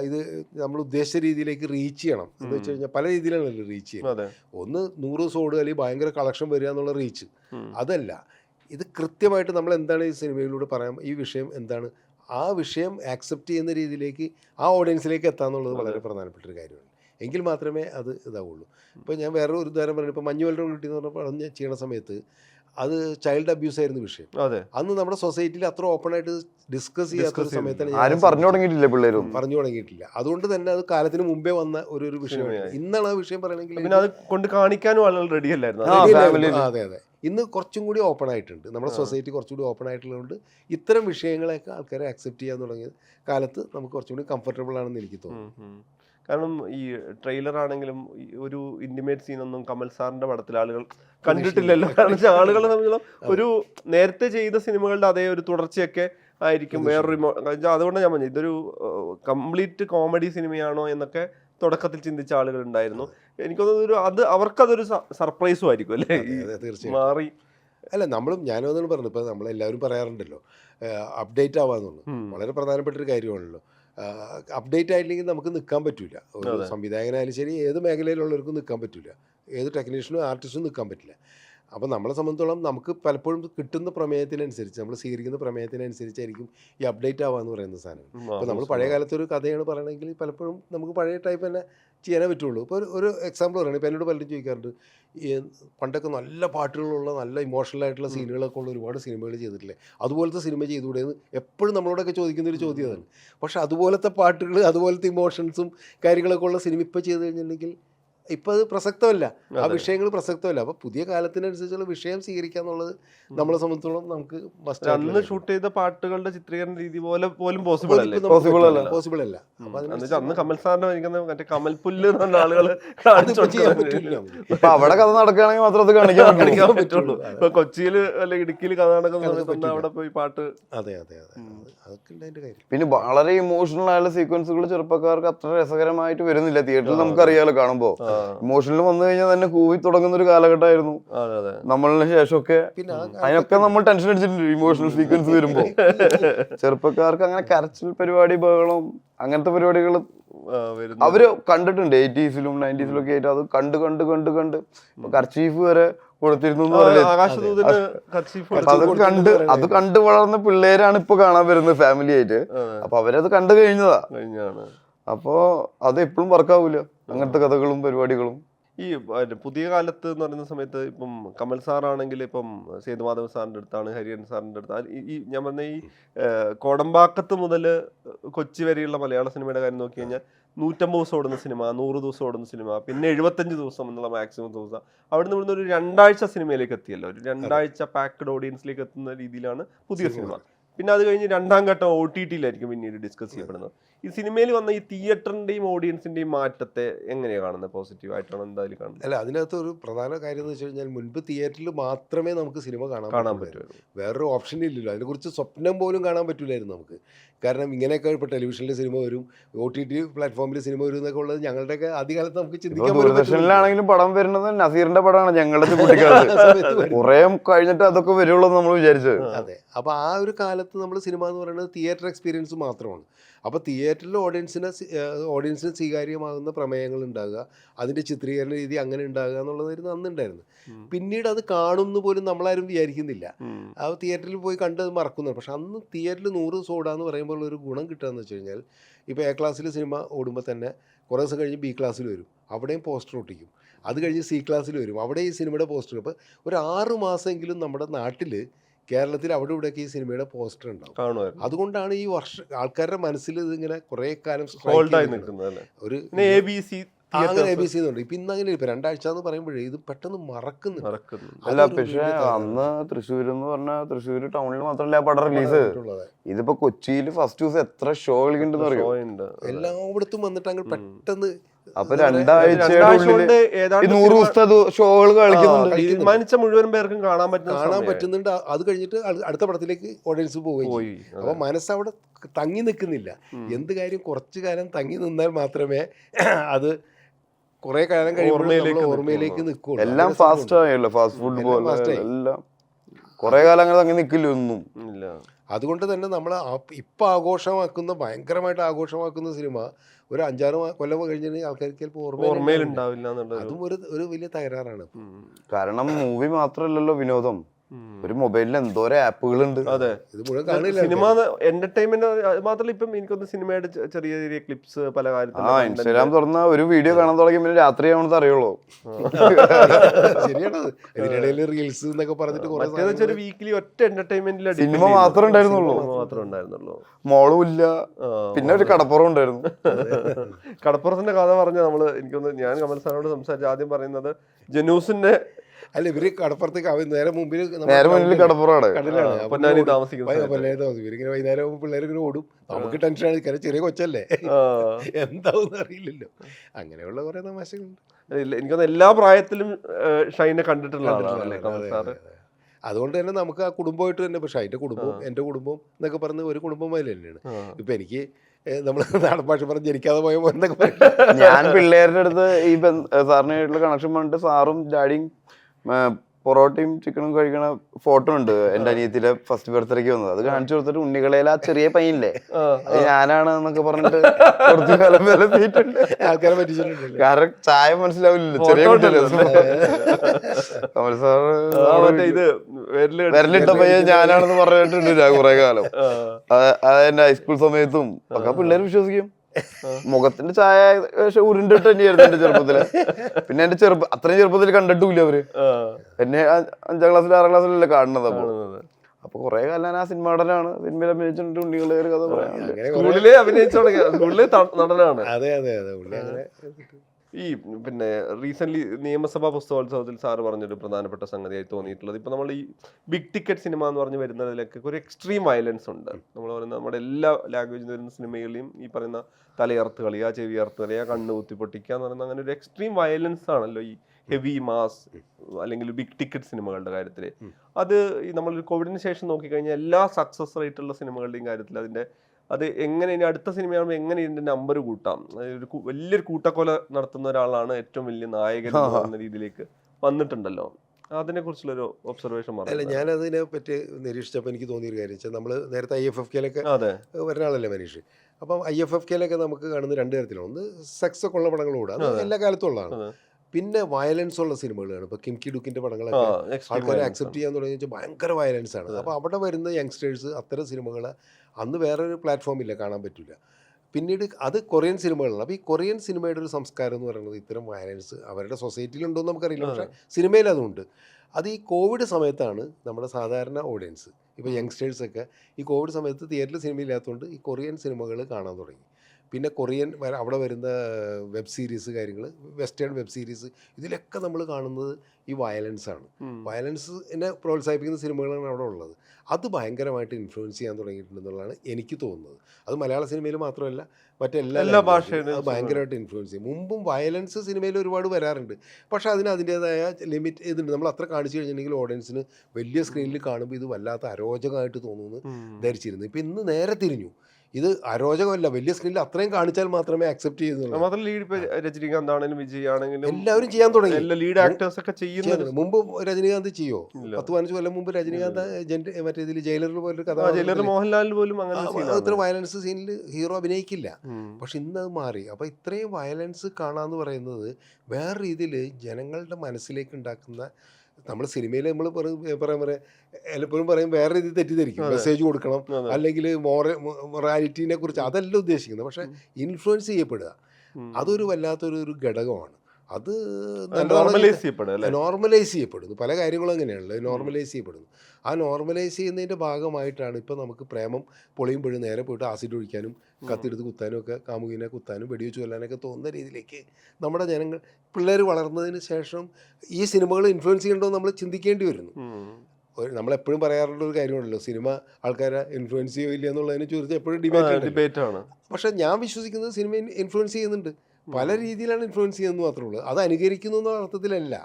ഇത് നമ്മൾ ഉദ്ദേശിച്ച രീതിയിലേക്ക് റീച്ച് ചെയ്യണം. എന്ന് വെച്ച് കഴിഞ്ഞാൽ പല രീതിയിലാണല്ലോ റീച്ച് ചെയ്യുന്നത്. ഒന്ന് നൂറ് സോഡ് അല്ലെങ്കിൽ ഭയങ്കര കളക്ഷൻ വരിക എന്നുള്ള റീച്ച് അതല്ല ഇത് കൃത്യമായിട്ട് നമ്മൾ എന്താണ് ഈ സിനിമയിലൂടെ പറയാം ഈ വിഷയം എന്താണ്? ആ വിഷയം ആക്സെപ്റ്റ് ചെയ്യുന്ന രീതിയിലേക്ക് ആ ഓഡിയൻസിലേക്ക് എത്താന്നുള്ളത് വളരെ പ്രധാനപ്പെട്ട ഒരു കാര്യമാണ്. എങ്കിൽ മാത്രമേ അത് ഇതാവുള്ളൂ. ഇപ്പോൾ ഞാൻ വേറെ ഒരു ഉദാഹരണം പറഞ്ഞു ഇപ്പോൾ മഞ്ഞുവല്ലം കിട്ടിയെന്ന് എന്ന് പറഞ്ഞ ഞാൻ ചെയ്യണ സമയത്ത് അത് ചൈൽഡ് അബ്യൂസ് ആയിരുന്നു വിഷയം. അതെ. അന്ന് നമ്മുടെ സൊസൈറ്റിയിൽ അത്ര ഓപ്പൺ ആയിട്ട് ഡിസ്കസ് ചെയ്യാത്ത ഒരു സമയത്താണ് ആരും പറഞ്ഞു തുടങ്ങിയിട്ടില്ല പിള്ളേരും പറഞ്ഞു തുടങ്ങിയിട്ടില്ല. അതുകൊണ്ട് തന്നെ അത് കാലത്തിന് മുമ്പേ വന്ന ഒരു ഒരു വിഷയമാണ് ഇന്നാണ് ആ വിഷയം പറയണമെങ്കിൽ പിന്നെ അത് കൊണ്ട് കാണിക്കാനും ആളുകൾ റെഡി അല്ലായിരുന്നു. അത് അതെ. ഇന്ന് കുറച്ചും കൂടി ഓപ്പൺ ആയിട്ടുണ്ട്. നമ്മുടെ സൊസൈറ്റി കുറച്ചും കൂടി ഓപ്പൺ ആയിട്ടുള്ളതുകൊണ്ട് ഇത്തരം വിഷയങ്ങളെയൊക്കെ ആൾക്കാരെ അക്സെപ്റ്റ് ചെയ്യാൻ തുടങ്ങിയ കാലത്ത് നമുക്ക് കുറച്ചും കൂടി കംഫർട്ടബിൾ ആണെന്ന് എനിക്ക് തോന്നുന്നു. കാരണം ഈ ട്രെയിലർ ആണെങ്കിലും ഒരു ഇന്റിമേറ്റ് ഒന്നും കമൽ സാറിന്റെ പടത്തിൽ ആളുകൾ കണ്ടിട്ടില്ലല്ലോ. കാരണം വെച്ചാൽ ആളുകളെ സംബന്ധിച്ചോളം ഒരു നേരത്തെ ചെയ്ത സിനിമകളുടെ അതേ ഒരു തുടർച്ചയൊക്കെ ആയിരിക്കും. വേറൊരു അതുകൊണ്ട് ഞാൻ പറഞ്ഞു ഇതൊരു കംപ്ലീറ്റ് കോമഡി സിനിമയാണോ എന്നൊക്കെ തുടക്കത്തിൽ ചിന്തിച്ച ആളുകൾ ഉണ്ടായിരുന്നു. എനിക്ക് തോന്നുന്നു ഒരു അത് അവർക്കതൊരു സർപ്രൈസും ആയിരിക്കും അല്ലേ? മാറി. അല്ല നമ്മളും ഞാനും അതാണ് പറഞ്ഞു ഇപ്പൊ നമ്മളെല്ലാവരും പറയാറുണ്ടല്ലോ അപ്ഡേറ്റ് ആവാന്നുള്ളൂ വളരെ പ്രധാനപ്പെട്ട ഒരു കാര്യമാണല്ലോ. അപ്ഡേറ്റ് ആയില്ലെങ്കിൽ നമുക്ക് നിൽക്കാൻ പറ്റില്ല ഒരു. സംവിധായകനായാലും ശരി ഏത് മേഖലയിലുള്ളവർക്കും നിൽക്കാൻ പറ്റില്ല ഏത് ടെക്നീഷ്യനും ആർട്ടിസ്റ്റും നിൽക്കാൻ പറ്റില്ല. അപ്പോൾ നമ്മളെ സംബന്ധിച്ചോളം നമുക്ക് പലപ്പോഴും കിട്ടുന്ന പ്രമേയത്തിനനുസരിച്ച് നമ്മൾ സ്വീകരിക്കുന്ന പ്രമേയത്തിനനുസരിച്ചായിരിക്കും ഈ അപ്ഡേറ്റ് ആവാന്ന് പറയുന്ന സാധനം. അപ്പോൾ നമ്മൾ പഴയ കാലത്ത് ഒരു കഥയാണ് പറയണമെങ്കിൽ പലപ്പോഴും നമുക്ക് പഴയ ടൈപ്പ് തന്നെ ചെയ്യാനേ പറ്റുള്ളൂ. ഇപ്പോൾ ഒരു ഒരു എക്സാമ്പിൾ പറയുകയാണ് ഇപ്പോൾ എന്നോട് പലരും ചോദിക്കാറുണ്ട് ഈ പണ്ടൊക്കെ നല്ല പാട്ടുകളുള്ള നല്ല ഇമോഷണൽ ആയിട്ടുള്ള സീനുകളൊക്കെ ഉള്ള ഒരുപാട് സിനിമകൾ ചെയ്തിട്ടില്ലേ? അതുപോലത്തെ സിനിമ ചെയ്തുകൂടെ എന്ന് എപ്പോഴും നമ്മളോടൊക്കെ ചോദിക്കുന്ന ഒരു ചോദ്യം അതാണ്. പക്ഷേ അതുപോലത്തെ പാട്ടുകൾ അതുപോലത്തെ ഇമോഷൻസും കാര്യങ്ങളൊക്കെ ഉള്ള സിനിമ ഇപ്പോൾ ചെയ്ത് കഴിഞ്ഞിട്ടുണ്ടെങ്കിൽ ഇപ്പം അത് പ്രസക്തമല്ല. ആ. വിഷയങ്ങൾ പ്രസക്തമല്ല. അപ്പോൾ പുതിയ കാലത്തിനനുസരിച്ചുള്ള വിഷയം സ്വീകരിക്കുക എന്നുള്ളത് നമ്മളെ സംബന്ധിച്ചോളം നമുക്ക് അന്ന് ഷൂട്ട് ചെയ്ത പാട്ടുകളുടെ ചിത്രീകരണ രീതി പോലെ പോലും പോസിബിൾ അല്ല? പോസിബിൾ അല്ല. പോസിബിൾ അല്ല. അപ്പോൾ അന്ന് കമൽ സാറിന്റെ എനിക്കുന്ന മറ്റേ കമൽ പുല്ല് എന്ന് പറഞ്ഞ ആളുകൾ ഇപ്പൊ അവിടെ കഥ നടക്കുകയാണെങ്കിൽ മാത്രം അത് കാണിക്കാൻ കാണിക്കാൻ പറ്റുള്ളൂ. ഇപ്പൊ കൊച്ചിയിൽ അല്ലെങ്കിൽ ഇടുക്കിയിൽ കഥ നടക്കുന്ന അവിടെ പോയി പാട്ട് അതെ അതെ അതെ. അതൊക്കെ അതിന്റെ കാര്യം. പിന്നെ വളരെ ഇമോഷണൽ ആയുള്ള സീക്വൻസുകൾ ചെറുപ്പക്കാർക്ക് അത്ര രസകരമായിട്ട് വരുന്നില്ല. തിയേറ്ററിൽ നമുക്കറിയാലോ കാണുമ്പോൾ ഇമോഷണൽ വന്നു കഴിഞ്ഞാൽ തന്നെ കൂവി തുടങ്ങുന്ന ഒരു കാലഘട്ടമായിരുന്നു. നമ്മളിന് ശേഷമൊക്കെ അതിനൊക്കെ നമ്മൾ ടെൻഷൻ അടിച്ചിട്ടുണ്ട് ഇമോഷണൽ സീക്വൻസ് വരുമ്പോ. ചെറുപ്പക്കാർക്ക് അങ്ങനെ കരച്ചിൽ പരിപാടി ബഹളം അങ്ങനത്തെ പരിപാടികൾ വരുന്നു അവർ കണ്ടിട്ടുണ്ട്. എയ്റ്റീസിലും നയന്റീസിലും ഒക്കെ ആയിട്ട് അത് കണ്ട് കണ്ട് കണ്ട് കണ്ട്. ഇപ്പൊ കർച്ചീഫ് വരെ കൊടുത്തിരുന്നു അത്. കണ്ട് അത് കണ്ട് വളർന്ന പിള്ളേരാണ് ഇപ്പൊ കാണാൻ വരുന്നത് ഫാമിലി ആയിട്ട്. അപ്പൊ അവരത് കണ്ടു കഴിഞ്ഞതാ. കഴിഞ്ഞാണ് അപ്പോ അത് എപ്പോഴും വർക്കാവൂല. അങ്ങനത്തെ കഥകളും പരിപാടികളും. ഈ പുതിയ കാലത്ത് എന്ന് പറയുന്ന സമയത്ത് ഇപ്പം കമൽ സാറാണെങ്കിൽ ഇപ്പം സേതുമാധവ സാറിന്റെ അടുത്താണ് ഹരിഹരൻ സാറിന്റെ അടുത്താണ് ഈ- ഞാൻ പറഞ്ഞ ഈ കോടമ്പാക്കത്ത് മുതൽ കൊച്ചി വരെയുള്ള മലയാള സിനിമയുടെ കാര്യം നോക്കി കഴിഞ്ഞാൽ നൂറ്റമ്പത് ദിവസം ഓടുന്ന സിനിമ നൂറ് ദിവസം ഓടുന്ന സിനിമ പിന്നെ എഴുപത്തഞ്ച് ദിവസം എന്നുള്ള മാക്സിമം ദിവസം. അവിടെ ഇവിടുന്ന് ഒരു രണ്ടാഴ്ച സിനിമയിലേക്ക് എത്തിയല്ലോ. ഒരു രണ്ടാഴ്ച പാക്ഡ് ഓഡിയൻസിലേക്ക് എത്തുന്ന രീതിയിലാണ് പുതിയ സിനിമ. പിന്നെ അത് കഴിഞ്ഞ് രണ്ടാം ഘട്ടം ഒ ടി ടിയിലായിരിക്കും പിന്നീട് ഡിസ്കസ് ചെയ്യപ്പെടുന്നത്. ഈ സിനിമയിൽ വന്ന ഈ തിയേറ്ററിന്റെയും ഓഡിയൻസിന്റെയും മാറ്റത്തെ എങ്ങനെയാണ് കാണുന്നത്? പോസിറ്റീവ് ആയിട്ടാണ് എന്തായാലും കാണുന്നത്? അല്ല അതിനകത്ത് ഒരു പ്രധാന കാര്യം എന്ന് വെച്ച് കഴിഞ്ഞാൽ മുൻപ് തിയേറ്ററിൽ മാത്രമേ നമുക്ക് സിനിമ കാണാൻ കാണാൻ പറ്റുള്ളൂ. വേറൊരു ഓപ്ഷൻ ഇല്ലല്ലോ. അതിനെക്കുറിച്ച് സ്വപ്നം പോലും കാണാൻ പറ്റില്ലായിരുന്നു നമുക്ക്. കാരണം ഇങ്ങനെയൊക്കെ ഇപ്പോൾ ടെലിവിഷനിൽ സിനിമ വരും ഒ ടി ടി പ്ലാറ്റ്ഫോമിൽ സിനിമ വരും എന്നൊക്കെ ഉള്ളത് ഞങ്ങളുടെയൊക്കെ ആദ്യകാലത്ത് നമുക്ക് ചിന്തിക്കാൻ. ദൂരദർശനിലാണെങ്കിലും പടം വരുന്നത് നസീറിന്റെ പടമാണ് ഞങ്ങളുടെ കുട്ടിക്കാലത്ത്. സമയത്ത് കഴിഞ്ഞിട്ട് അതൊക്കെ വരുള്ളൂ നമ്മൾ വിചാരിച്ചത്. അതെ. അപ്പോൾ ആ ഒരു കാലത്ത് നമ്മൾ സിനിമ എന്ന് പറയുന്നത് തിയേറ്റർ എക്സ്പീരിയൻസ് മാത്രമാണ്. അപ്പോൾ തിയേറ്ററിൽ ഓഡിയൻസിനെ ഓഡിയൻസിന് സ്വീകാര്യമാകുന്ന പ്രമേയങ്ങൾ ഉണ്ടാകുക അതിന്റെ ചിത്രീകരണ രീതി അങ്ങനെ ഉണ്ടാകുക എന്നുള്ളതായിരുന്നു അന്നുണ്ടായിരുന്നു. പിന്നീട് അത് കാണുമെന്ന് പോലും നമ്മളാരും വിചാരിക്കുന്നില്ല. ആ തിയേറ്ററിൽ പോയി കണ്ട് അത് മറക്കുന്നു പക്ഷെ അന്ന് തിയേറ്ററിൽ നൂറ് സോഡ എന്ന് പറയുമ്പോൾ ഒരു ഗുണം കിട്ടുകയെന്ന് വെച്ച് കഴിഞ്ഞാൽ ഇപ്പോൾ എ ക്ലാസ്സിൽ സിനിമ ഓടുമ്പോൾ തന്നെ കുറേ ദിവസം കഴിഞ്ഞ് ബി ക്ലാസ്സിൽ വരും. അവിടെയും പോസ്റ്റർ ഒട്ടിക്കും. അത് കഴിഞ്ഞ് സി ക്ലാസ്സിൽ വരും. അവിടെ ഈ സിനിമയുടെ പോസ്റ്റർ. അപ്പോൾ ഒരു ആറ് മാസമെങ്കിലും നമ്മുടെ നാട്ടിൽ കേരളത്തിൽ അവിടെ ഇവിടെയൊക്കെ ഈ സിനിമയുടെ പോസ്റ്റർ ഉണ്ടാവും. അതുകൊണ്ടാണ് ഈ വർഷ ആൾക്കാരുടെ മനസ്സിൽ ഇതിങ്ങനെ കുറെ കാലം ഹോൾഡായി നിൽക്കുന്നത് ഒരു എ ബി സി ആ, അങ്ങനെ എ ബി സി ഉണ്ട് ഇപ്പൊ ഇന്ന് അങ്ങനെ ഇപ്പൊ രണ്ടാഴ്ച എന്ന് പറയുമ്പോഴേ ഇത് പെട്ടെന്ന് മറക്കുന്നു അല്ല പക്ഷേ അന്ന് തൃശ്ശൂർ എന്ന് പറഞ്ഞാൽ തൃശ്ശൂർ ടൗണിൽ മാത്രമല്ല പടം റിലീസ്. ഇതിപ്പോ കൊച്ചിയിൽ ഫസ്റ്റ് ദിവസം എത്ര ഷോ കളിക്കുന്നുണ്ടെന്ന് അറിയോ? ഷോ ഉണ്ട്? എല്ലായിടത്തും വന്നിട്ട് അങ്ങനെ പെട്ടെന്ന് അപ്പൊ രണ്ടാഴ്ചയുടെ രണ്ടാഴ്ച നൂറ് ദിവസത്തെ ഷോകൾ കളിക്കുന്നുണ്ട്. തീരുമാനിച്ച മുഴുവൻ പേർക്കും കാണാൻ പറ്റുന്ന കാണാൻ. പറ്റുന്നുണ്ട്. അത് കഴിഞ്ഞിട്ട് അടുത്ത പടത്തിലേക്ക് ഓഡിയൻസ് പോവുകയും ചെയ്യും. അപ്പൊ മനസ്സവിടെ തങ്ങി നിൽക്കുന്നില്ല. എന്ത് കാര്യം കുറച്ചു കാലം തങ്ങി നിന്നാൽ മാത്രമേ അത് കുറെ കാലം കഴിയുമ്പോൾ ഓർമ്മയിലേക്ക് നിൽക്കുള്ളൂ. എല്ലാം അങ്ങനെ ഫാസ്റ്റ് ആയല്ലോ ഫാസ്റ്റ് ഫുഡ് എല്ലാം പോലെ എല്ലാം. കുറെ കാലം അങ്ങനെ തങ്ങി നിൽക്കില്ല ഒന്നും. ഇല്ല. അതുകൊണ്ട് തന്നെ നമ്മൾ ഇപ്പം ആഘോഷമാക്കുന്ന ഭയങ്കരമായിട്ട് ആഘോഷമാക്കുന്ന സിനിമ ഒരു അഞ്ചാറ് കൊല്ലം കഴിഞ്ഞിട്ടുണ്ടെങ്കിൽ ആൾക്കാർക്ക് ചിലപ്പോൾ ഓർമ്മയിൽ ഉണ്ടാവില്ല. അതും ഒരു ഒരു വലിയ തകരാറാണ്. കാരണം മൂവി മാത്രമല്ലല്ലോ വിനോദം. ഒരു മൊബൈലിൽ എന്തോരം ആപ്പുകളുണ്ട്. അതെ. ഇത് മുഴുവൻ കാണില്ല സിനിമ എന്റർടൈൻമെന്റ് മാത്രമല്ല ഇപ്പം എനിക്കൊന്ന് സിനിമയുടെ ചെറിയ ചെറിയ ക്ലിപ്സ് പല ആ കാര്യത്തിലും ഇൻസ്റ്റാഗ്രാം തുറന്ന ഒരു വീഡിയോ കാണാൻ തുടങ്ങി പിന്നെ രാത്രി ആവണത് അറിയുള്ളൂ. ശരിയാണ് ഇതിനിടയിൽ റീൽസ് എന്നൊക്കെ പറഞ്ഞിട്ട് ഒരു വീക്കിലി ഒറ്റ എന്റർടൈൻമെന്റിൽ സിനിമ മാത്രമേ ഉണ്ടായിരുന്നുള്ളൂ. മാത്രമേ ഉണ്ടായിരുന്നുള്ളൂ. മോളും ഇല്ല. പിന്നെ ഒരു കടപ്പുറം ഉണ്ടായിരുന്നു. കടപ്പുറത്തിന്റെ കഥ പറഞ്ഞ നമ്മൾ എനിക്കൊന്ന് ഞാൻ കമൽ സാറിനോട് സംസാരിച്ച ആദ്യം പറയുന്നത് ജനൂസിന്റെ അല്ല ഇവർ കടപ്പുറത്തേക്ക് അവർ നേരെ മുമ്പിൽ നേരെ മുന്നിൽ കടപ്പുറമാണ്. പൊന്നാനി. പൊന്നാനി താമസിക്കും. ഇവരിങ്ങനെ വൈകുന്നേരം പിള്ളേർ ഇങ്ങനെ ഓടും. നമുക്ക് ടെൻഷനാണ്. കാരണം ചെറിയ കൊച്ചല്ലേ? എന്താവും അറിയില്ലല്ലോ. അങ്ങനെയുള്ള കുറെ തമാശകളുണ്ട്. ഇല്ല, എനിക്കൊന്ന് എല്ലാ പ്രായത്തിലും ഷൈനെ കണ്ടിട്ടുള്ള കണ്ടിട്ടുള്ളതാണ്. അതുകൊണ്ട് തന്നെ നമുക്ക് ആ കുടുംബമായിട്ട് തന്നെ പക്ഷെ അതിന്റെ കുടുംബം എന്റെ കുടുംബം എന്നൊക്കെ പറഞ്ഞ് ഒരു കുടുംബം പോലെ തന്നെയാണ്. ഇപ്പൊ എനിക്ക് നമ്മൾ നാടൻ ഭാഷ പറഞ്ഞ് ജനിക്കാതെ പോയ പോലെ എന്നൊക്കെ ഞാൻ പിള്ളേരുടെ അടുത്ത് ഈ സാറിനായിട്ടുള്ള കണക്ഷൻ പറഞ്ഞിട്ട് സാറും ഡാഡിയും പൊറോട്ടയും ചിക്കനും കഴിക്കണ ഫോട്ടോ ഉണ്ട്. എന്റെ അനിയത്തിലെ ഫസ്റ്റ് ബർത്ത്ഡേക്ക് വന്നത്. അത് കാണിച്ചു കൊടുത്തിട്ട് ഉണ്ണികളയിൽ ആ ചെറിയ പയ്യനില്ലേ? അത് ഞാനാണ് എന്നൊക്കെ പറഞ്ഞിട്ട് കുറച്ചു കാലം ആൾക്കാരെ പറ്റിച്ചിട്ടുണ്ട് കാരണം ചായ മനസ്സിലാവില്ല ചെറിയ. കമൽ സാറ് ഇത് വിരലിട്ട പയ്യൻ ഞാനാണെന്ന് പറഞ്ഞിട്ടുണ്ട് ഞാൻ കുറെ കാലം. അത് അത് എന്റെ ഹൈസ്കൂൾ സമയത്തും ഒക്കെ പിള്ളേർ വിശ്വസിക്കും. മുഖത്തിന്റെ ചായ പക്ഷെ ഉരുണ്ടിട്ട് തന്നെയായിരുന്നു എന്റെ ചെറുപ്പത്തിൽ. പിന്നെ എന്റെ ചെറുപ്പം അത്രയും ചെറുപ്പത്തിൽ കണ്ടിട്ടില്ല അവർ. എന്നെ അഞ്ചാം ക്ലാസ്സിൽ ആറാം ക്ലാസ്സിലല്ലേ കാണുന്നത് അപ്പോൾ. അപ്പൊ കുറെ കാലം ഞാൻ ആ സിനിമ നടനാണ്. സിനിമയിൽ അഭിനയിച്ചിട്ടുണ്ട് ഉണ്ണികളെ കഥ പറയാം സ്കൂളിൽ അഭിനയിച്ചു നടനാണ്. അതെ അതെ അതെ. അങ്ങനെ ഈ പിന്നെ റീസെന്റ് നിയമസഭാ പുസ്തകോത്സവത്തിൽ സാറ് പറഞ്ഞൊരു പ്രധാനപ്പെട്ട സംഗതിയായി തോന്നിയിട്ടുള്ളത്. ഇപ്പൊ നമ്മൾ ഈ ബിഗ് ടിക്കറ്റ് സിനിമ എന്ന് പറഞ്ഞ് വരുന്നതിലൊക്കെ ഒരു എക്സ്ട്രീം വയലൻസ് ഉണ്ട്. നമ്മൾ പറയുന്ന നമ്മുടെ എല്ലാ ലാംഗ്വേജിൽ വരുന്ന സിനിമകളിലും ഈ പറയുന്ന തലയർത്ത് കളി ആ ചെവി അർത്ത് കളി ആ കണ്ണ് കുത്തി പൊട്ടിക്കുക എന്ന് പറയുന്ന അങ്ങനെ ഒരു എക്സ്ട്രീം വയലൻസ് ആണല്ലോ ഈ ഹെവി മാസ് അല്ലെങ്കിൽ ബിഗ് ടിക്കറ്റ് സിനിമകളുടെ കാര്യത്തിൽ അത് നമ്മൾ കോവിഡിന് ശേഷം നോക്കിക്കഴിഞ്ഞാൽ എല്ലാ സക്സസ് റേറ്റുള്ള സിനിമകളുടെയും കാര്യത്തിൽ അതിന്റെ അത് എങ്ങനെ ഇനി അടുത്ത സിനിമയാകുമ്പോൾ എങ്ങനെ ഇതിന്റെ നമ്പർ കൂട്ടാം? ഒരു വലിയൊരു കൂട്ടക്കൊല നടത്തുന്ന ഒരാളാണ് ഏറ്റവും വലിയ നായകൻ എന്ന രീതിയിലേക്ക് വന്നിട്ടുണ്ടല്ലോ. അതിനെ കുറിച്ചുള്ളൊരു ഒബ്സർവേഷൻ അല്ല ഞാൻ അതിനെ പറ്റി നിരീക്ഷിച്ചപ്പോൾ എനിക്ക് തോന്നിയൊരു കാര്യം വെച്ചാൽ നമ്മൾ നേരത്തെ ഐ എഫ് എഫ് കെയിലൊക്കെ ഒരാളല്ലേ മനീഷ്? അപ്പം ഐ എഫ് എഫ് കെയിലൊക്കെ നമുക്ക് കാണുന്ന രണ്ട് തരത്തിലാണ് ഒന്ന് സെക്സ് ഒക്കെ ഉള്ള പടങ്ങളോട്. അത്. എല്ലാ കാലത്തും ഉള്ളതാണ്. അതെ. പിന്നെ വയലൻസ് ഉള്ള സിനിമകളാണ്. ഇപ്പോൾ കിംകി ഡുക്കിന്റെ പടങ്ങളൊക്കെ ആൾക്കാരെ അക്സെപ്റ്റ് ചെയ്യാൻ തുടങ്ങി വെച്ചാൽ ഭയങ്കര വയലൻസ് ആണ്. അപ്പോൾ അവിടെ വരുന്ന യങ്സ്റ്റേഴ്സ് അത്തരം സിനിമകൾ അന്ന് വേറൊരു പ്ലാറ്റ്ഫോം ഇല്ല കാണാൻ പറ്റില്ല പിന്നീട് അത് കൊറിയൻ സിനിമകളാണ്. അപ്പോൾ ഈ കൊറിയൻ സിനിമയുടെ ഒരു സംസ്കാരം എന്ന് പറയുന്നത് ഇത്തരം വയലൻസ് അവരുടെ സൊസൈറ്റിയിലുണ്ടോ എന്ന് നമുക്കറിയില്ല പക്ഷേ സിനിമയിൽ അതുണ്ട്. അത് ഈ കോവിഡ് സമയത്താണ് നമ്മുടെ സാധാരണ ഓഡിയൻസ് ഇപ്പോൾ യങ്സ്റ്റേഴ്സൊക്കെ ഈ കോവിഡ് സമയത്ത് തിയേറ്ററിൽ സിനിമ ഇല്ലാത്തതുകൊണ്ട് ഈ കൊറിയൻ സിനിമകൾ കാണാൻ തുടങ്ങി. പിന്നെ കൊറിയൻ അവിടെ വരുന്ന വെബ് സീരീസ് കാര്യങ്ങൾ വെസ്റ്റേൺ വെബ് സീരീസ് ഇതിലൊക്കെ നമ്മൾ കാണുന്നത് ഈ വയലൻസ് ആണ്. വയലൻസ് വയലൻസിനെ പ്രോത്സാഹിപ്പിക്കുന്ന സിനിമകളാണ് അവിടെ ഉള്ളത്. അത് ഭയങ്കരമായിട്ട് ഇൻഫ്ലുവൻസ് ചെയ്യാൻ തുടങ്ങിയിട്ടുണ്ടെന്നുള്ളതാണ് എനിക്ക് തോന്നുന്നത്. അത് മലയാള സിനിമയിൽ മാത്രമല്ല മറ്റെല്ലാ എല്ലാ ഭാഷയിലും അത് ഭയങ്കരമായിട്ട് ഇൻഫ്ലുവൻസ് ചെയ്യും. മുമ്പും വയലൻസ് സിനിമയിൽ ഒരുപാട് വരാറുണ്ട്. പക്ഷേ അതിന് അതിന്റേതായ ലിമിറ്റ് ഇതുണ്ട്. നമ്മൾ അത്ര കാണിച്ചു കഴിഞ്ഞിട്ടുണ്ടെങ്കിൽ ഓഡിയൻസിന് വലിയ സ്ക്രീനിൽ കാണുമ്പോൾ ഇത് വല്ലാത്ത അരോചകമായിട്ട് തോന്നുന്നു ഉം. ധരിച്ചിരുന്നു. ഇപ്പം ഇന്ന് നേരെ തിരിഞ്ഞു. ഇത് അരോചകമല്ല വലിയ സ്ക്രീനിൽ അത്രയും കാണിച്ചാൽ മാത്രമേ അക്സെപ്റ്റ് ചെയ്യുന്നുള്ളൂ. മാത്രമല്ല ലീഡ് ഇപ്പൊ രജനീകാന്ത് ആണെങ്കിലും വിജയ് ആണെങ്കിലും എല്ലാവരും ചെയ്യാൻ തുടങ്ങി. എല്ലാ ലീഡ് ആക്ടേഴ്സ് ഒക്കെ ചെയ്യുന്നുണ്ട്. മുമ്പ് രജനീകാന്ത് ചെയ്യോ. പത്ത് പതിനഞ്ച് കൊല്ലം മുമ്പ് രജനീകാന്ത് മറ്റേ ഇതിൽ ജയിലറിൽ പോലൊരു കഥ ജയിലർ മോഹൻലാലിൽ പോലും അങ്ങനെ ഇത്ര വയലൻസ് സീനിൽ ഹീറോ അഭിനയിക്കില്ല. പക്ഷെ ഇന്ന് അത് മാറി. അപ്പൊ ഇത്രയും വയലൻസ് കാണാന്ന് പറയുന്നത് വേറെ രീതിയിൽ ജനങ്ങളുടെ മനസ്സിലേക്ക് ഉണ്ടാക്കുന്ന നമ്മൾ സിനിമയിൽ നമ്മൾ പറയാൻ പറയാം എല്ലപ്പോഴും പറയും വേറെ രീതിയിൽ തെറ്റിദ്ധരിക്കും. മെസ്സേജ് കൊടുക്കണം. അല്ലെങ്കിൽ മോറ മൊറാലിറ്റീനെ കുറിച്ച് അതല്ല ഉദ്ദേശിക്കുന്നത്. പക്ഷേ ഇൻഫ്ലുവൻസ് ചെയ്യപ്പെടുക. അതൊരു വല്ലാത്തൊരു ഒരു ഘടകമാണ്. അത് നോർമലൈസ് ചെയ്യപ്പെടും നോർമലൈസ് ചെയ്യപ്പെടുന്നു. പല കാര്യങ്ങളും അങ്ങനെയാണല്ലോ. നോർമലൈസ് ചെയ്യപ്പെടുന്നു. ആ നോർമലൈസ് ചെയ്യുന്നതിന്റെ ഭാഗമായിട്ടാണ് ഇപ്പം നമുക്ക് പ്രേമം പൊളിയുമ്പോഴും നേരെ പോയിട്ട് ആസിഡ് ഒഴിക്കാനും കത്തിയെടുത്ത് കുത്താനും ഒക്കെ കാമുകിനെ കുത്താനും വെടിവെച്ച് കൊല്ലാനൊക്കെ തോന്നുന്ന രീതിയിലേക്ക് നമ്മുടെ ജനങ്ങൾ പിള്ളേർ വളർന്നതിന് ശേഷം ഈ സിനിമകൾ ഇൻഫ്ലുവൻസ് ചെയ്യണ്ടോ നമ്മൾ ചിന്തിക്കേണ്ടി വരുന്നു. നമ്മളെപ്പോഴും പറയാറുള്ള ഒരു കാര്യമാണല്ലോ. സിനിമ ആൾക്കാരെ ഇൻഫ്ലുവൻസ് ചെയ്യില്ല എന്നുള്ളതിനെ ചോദിച്ചാൽ എപ്പോഴും ഡിബേറ്റ് ഡിബേറ്റ് ആണ്. പക്ഷെ ഞാൻ വിശ്വസിക്കുന്നത് സിനിമ ഇൻഫ്ലുവൻസ് ചെയ്യുന്നുണ്ട്. പല രീതിയിലാണ് ഇൻഫ്ലുവൻസ് ചെയ്യുന്നത് മാത്രമേ ഉള്ളൂ. അത് അനുകരിക്കുന്നു എന്നുള്ള അർത്ഥത്തിലല്ല.